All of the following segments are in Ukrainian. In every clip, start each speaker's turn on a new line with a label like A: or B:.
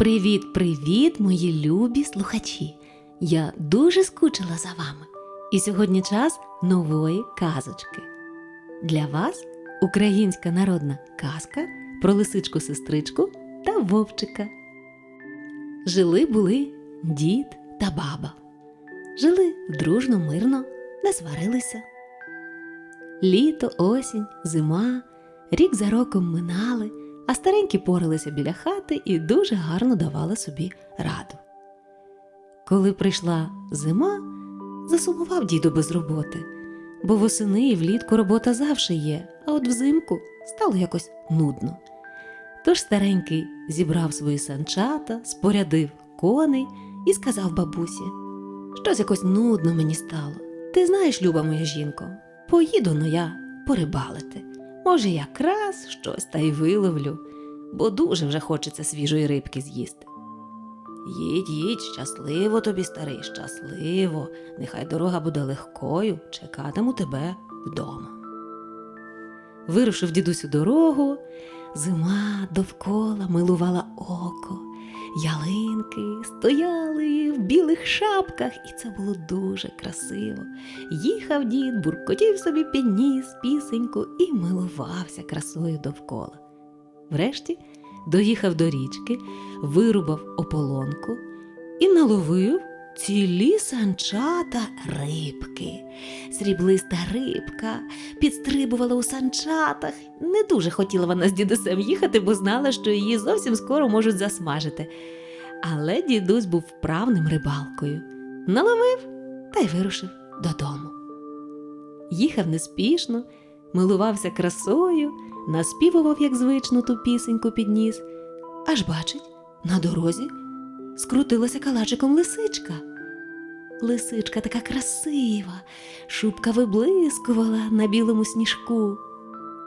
A: Привіт, привіт, мої любі слухачі! Я дуже скучила за вами. І сьогодні час нової казочки. Для вас українська народна казка про лисичку сестричку та вовчика. Жили були дід та баба. Жили дружно, мирно, не сварилися. Літо, осінь, зима, рік за роком минали, а старенькі поралися біля хати і дуже гарно давали собі раду. Коли прийшла зима, засумував дідо без роботи, бо восени і влітку робота завжди є, а от взимку стало якось нудно. Тож старенький зібрав свої санчата, спорядив коней і сказав бабусі: Щось якось нудно мені стало. Ти знаєш, люба моя жінко, поїду но я порибалити. Може, якраз щось та й виловлю, бо дуже вже хочеться свіжої рибки з'їсти. Їдь, їдь, щасливо тобі, старий, щасливо, нехай дорога буде легкою, чекатиму тебе вдома. Вирушив дідусь у дорогу, зима довкола милувала око, ялинки стояли в білих шапках, і це було дуже красиво. Їхав дід, буркотів собі підніс пісеньку і милувався красою довкола. Врешті доїхав до річки, вирубав ополонку і наловив цілі санчата рибки. Сріблиста рибка підстрибувала у санчатах. Не дуже хотіла вона з дідусем їхати, бо знала, що її зовсім скоро можуть засмажити. Але дідусь був вправним рибалкою. Наловив та й вирушив додому. Їхав неспішно, милувався красою, наспівував, як звично, ту пісеньку підніс, аж бачить, на дорозі скрутилася калачиком лисичка. Лисичка така красива, шубка виблискувала на білому сніжку.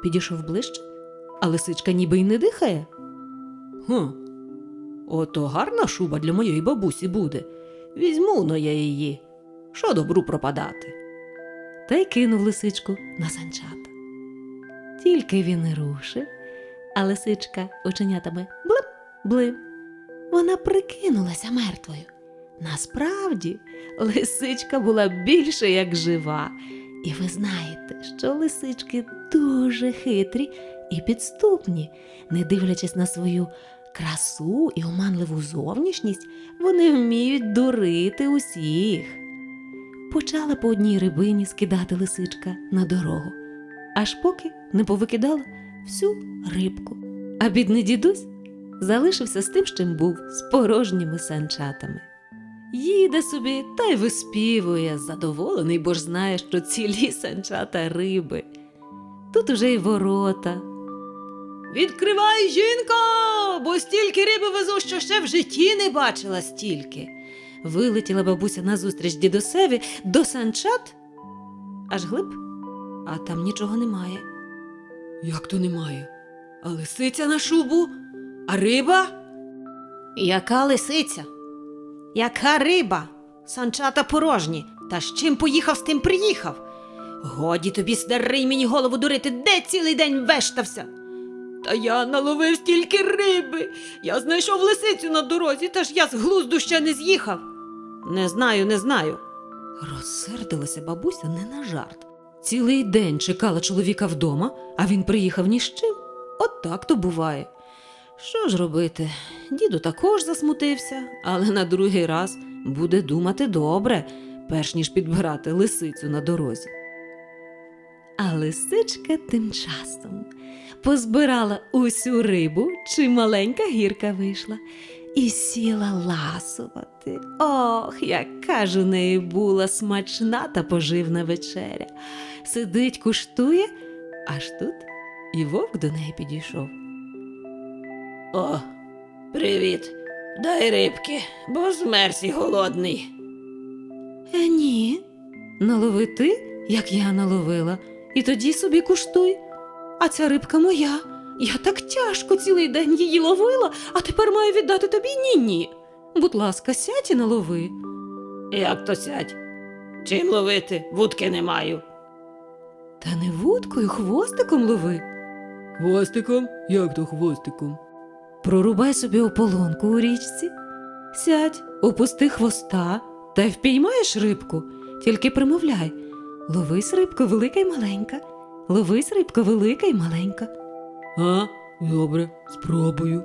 A: Підійшов ближче, а лисичка ніби й не дихає. Хм, ото гарна шуба для моєї бабусі буде. Візьму но я її. Що добру пропадати? Та й кинув лисичку на санчата. Тільки він і рушив, а лисичка оченятами блим, блим. Вона прикинулася мертвою. Насправді, лисичка була більше як жива. І ви знаєте, що лисички дуже хитрі і підступні, не дивлячись на свою красу і оманливу зовнішність, вони вміють дурити усіх. Почала по одній рибині скидати лисичка на дорогу, аж поки не повикидала всю рибку. А бідний дідусь залишився з тим, з чим був, з порожніми санчатами. Їде собі та й виспівує, задоволений, бо ж знає, що цілі санчата риби. Тут уже й ворота. Відкривай, жінко, бо стільки риби везу, що ще в житті не бачила стільки. Вилетіла бабуся назустріч дідусеві до санчат, аж глиб, а там нічого немає. Як то немає? А лисиця на шубу, а риба?
B: Яка лисиця? Яка риба? Санчата порожні. Та з чим поїхав, з тим приїхав. Годі тобі, старий, мені голову дурити, де цілий день вештався. Та я наловив стільки риби. Я знайшов лисицю на дорозі, та ж я з глузду ще не з'їхав. Не знаю, не знаю.
A: Розсердилася бабуся не на жарт. Цілий день чекала чоловіка вдома, а він приїхав ні з чим. От так то буває. Що ж робити? Діду також засмутився, але на другий раз буде думати добре, перш ніж підбирати лисицю на дорозі. А лисичка тим часом позбирала усю рибу, чи маленька гірка вийшла, і сіла ласувати. Ох, яка ж у неї була смачна та поживна вечеря. Сидить, куштує, аж тут і вовк до неї підійшов.
B: О, привіт. Дай рибки, бо змерз і голодний.
A: Е, ні. Налови ти, як я наловила, і тоді собі куштуй. А ця рибка моя. Я так тяжко цілий день її ловила, а тепер маю віддати тобі ні-ні. Будь ласка, сядь і налови.
B: Як то сядь? Чим ловити? Вудки не маю.
A: Та не вудкою, хвостиком лови.
C: Хвостиком? Як то хвостиком?
A: Прорубай собі ополонку у річці, сядь, опусти хвоста та впіймаєш рибку. Тільки примовляй ловись рибко велика й маленька, ловись рибко велика й маленька.
C: А? Добре, спробую.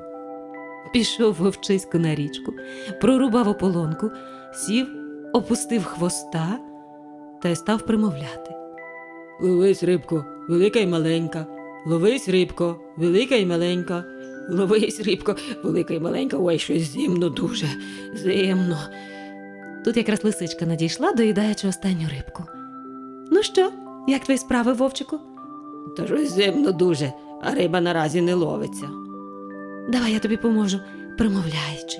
A: Пішов вовчисько на річку, прорубав ополонку, сів, опустив хвоста та й став примовляти.
C: Ловись, рибко, велика й маленька. Ловись, рибко, велика й маленька.
B: Ловись, рибко, велика й маленька, ой, щось зимно дуже. Зимно.
A: Тут якраз лисичка надійшла, доїдаючи останню рибку. Ну що, як твої справи, вовчику?
B: Та щось зимно дуже, а риба наразі не ловиться.
A: Давай я тобі поможу, примовляючи.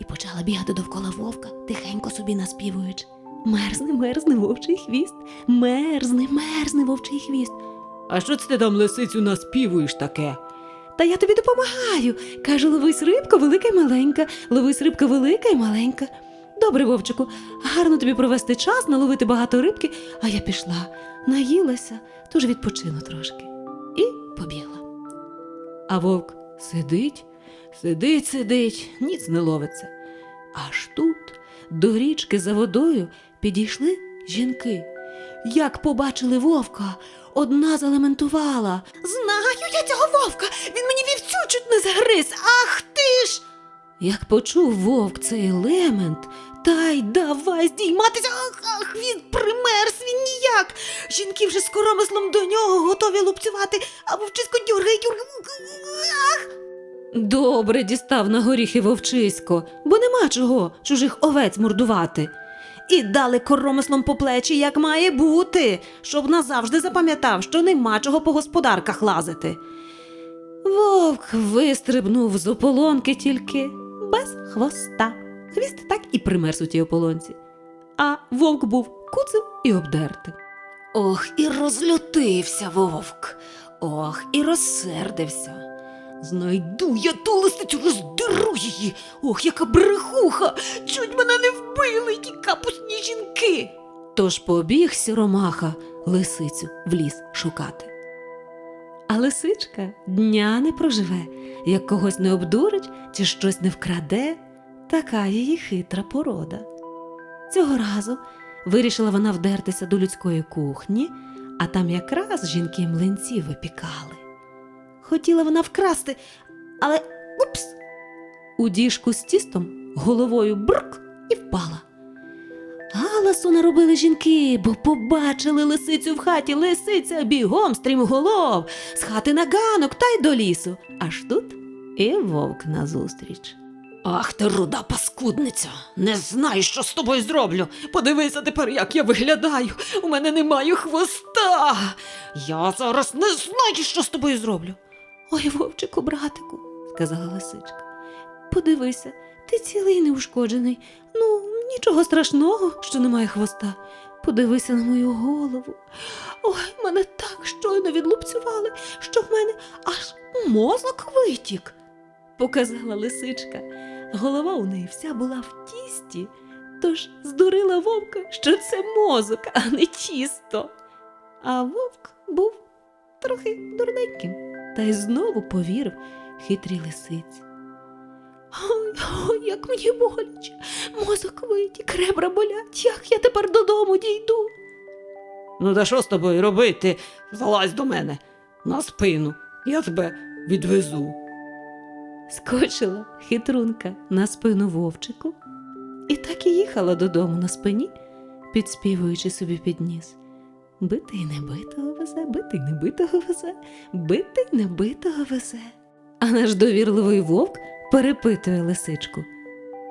A: І почала бігати довкола вовка, тихенько собі наспівуючи. Мерзне, мерзне вовчий хвіст, мерзне, мерзне вовчий хвіст.
C: А що це ти там лисицю наспівуєш таке?
A: Та я тобі допомагаю. Кажу, ловись рибка велика й маленька, ловись рибка велика й маленька. Добре, вовчику, гарно тобі провести час, наловити багато рибки, а я пішла, наїлася, тож відпочину трошки. І побігла. А вовк сидить, сидить, сидить, ніц не ловиться. Аж тут до річки за водою підійшли жінки. Як побачили вовка, одна залементувала. Знаю я цього вовка, він чуть не загриз. Ах ти ж. Як почув вовк цей лемент, та й давай здійматися, ах, ах, він примерз, він ніяк. Жінки вже з коромислом до нього готові лупцювати, а вовчисько дюргає. Ах! Добре дістав на горіхи вовчисько, бо нема чого чужих овець мордувати. І дали коромислом по плечі, як має бути, щоб назавжди запам'ятав, що нема чого по господарках лазити. Вовк вистрибнув з ополонки тільки без хвоста. Хвіст так і примерз у тій ополонці. А вовк був куцим і обдертим. Ох, і розлютився вовк. Ох, і розсердився. Знайду я ту лисицю, роздеру її. Ох, яка брехуха! Чуть мене не вбили ті капусні жінки. Тож побіг сіромаха лисицю в ліс шукати. А лисичка дня не проживе, як когось не обдурить чи щось не вкраде, така її хитра порода. Цього разу вирішила вона вдертися до людської кухні, а там якраз жінки млинці випікали. Хотіла вона вкрасти, але упс! У діжку з тістом головою брк і впала. Галасу наробили жінки, бо побачили лисицю в хаті. Лисиця бігом стрімголов, з хати на ганок та й до лісу. Аж тут і вовк назустріч.
B: Ах ти руда паскудниця! Не знаю, що з тобою зроблю. Подивися тепер, як я виглядаю. У мене немає хвоста. Я зараз не знаю, що з тобою зроблю.
A: Ой, вовчику, братику, сказала лисичка. Подивися, ти цілий неушкоджений. Ну, нічого страшного, що немає хвоста. Подивися на мою голову. Ой, мене так щойно відлупцювали, що в мене аж мозок витік, показала лисичка. Голова у неї вся була в тісті, тож здурила вовка, що це мозок, а не тісто. А вовк був трохи дурненьким та й знову повірив хитрій лисиці. Ой, як мені боляче, мозок витік, ребра болять, як я тепер додому дійду.
B: Ну, та що з тобою робити? Залазь до мене на спину. Я тебе відвезу.
A: Скочила хитрунка на спину вовчику і так і їхала додому на спині, підспівуючи собі під ніс. Битий небитого везе, битий небитого везе, битий небитого везе. А наш довірливий вовк перепитує лисичку.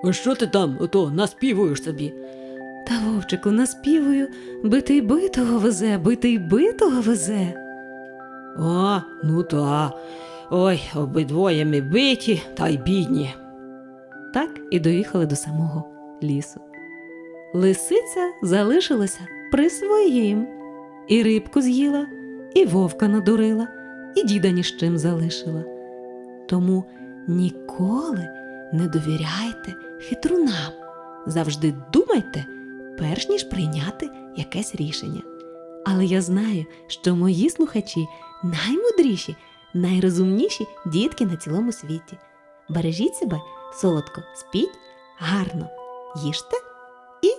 C: А що ти там ото наспівуєш собі?
A: Та вовчику наспівую, битий битого везе, битий битого везе.
B: А, ну та. Ой, обидвоє ми биті та й бідні.
A: Так і доїхали до самого лісу. Лисиця залишилася при своїм, і рибку з'їла, і вовка надурила, і діда ні з чим залишила. Тому ніколи не довіряйте хитрунам. Завжди думайте, перш ніж прийняти якесь рішення. Але я знаю, що мої слухачі наймудріші, найрозумніші дітки на цілому світі. Бережіть себе, солодко, спіть, гарно, їжте і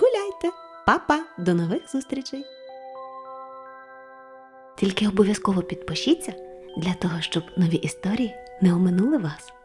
A: гуляйте. Па-па, до нових зустрічей! Тільки обов'язково підпишіться для того, щоб нові історії не оминули вас.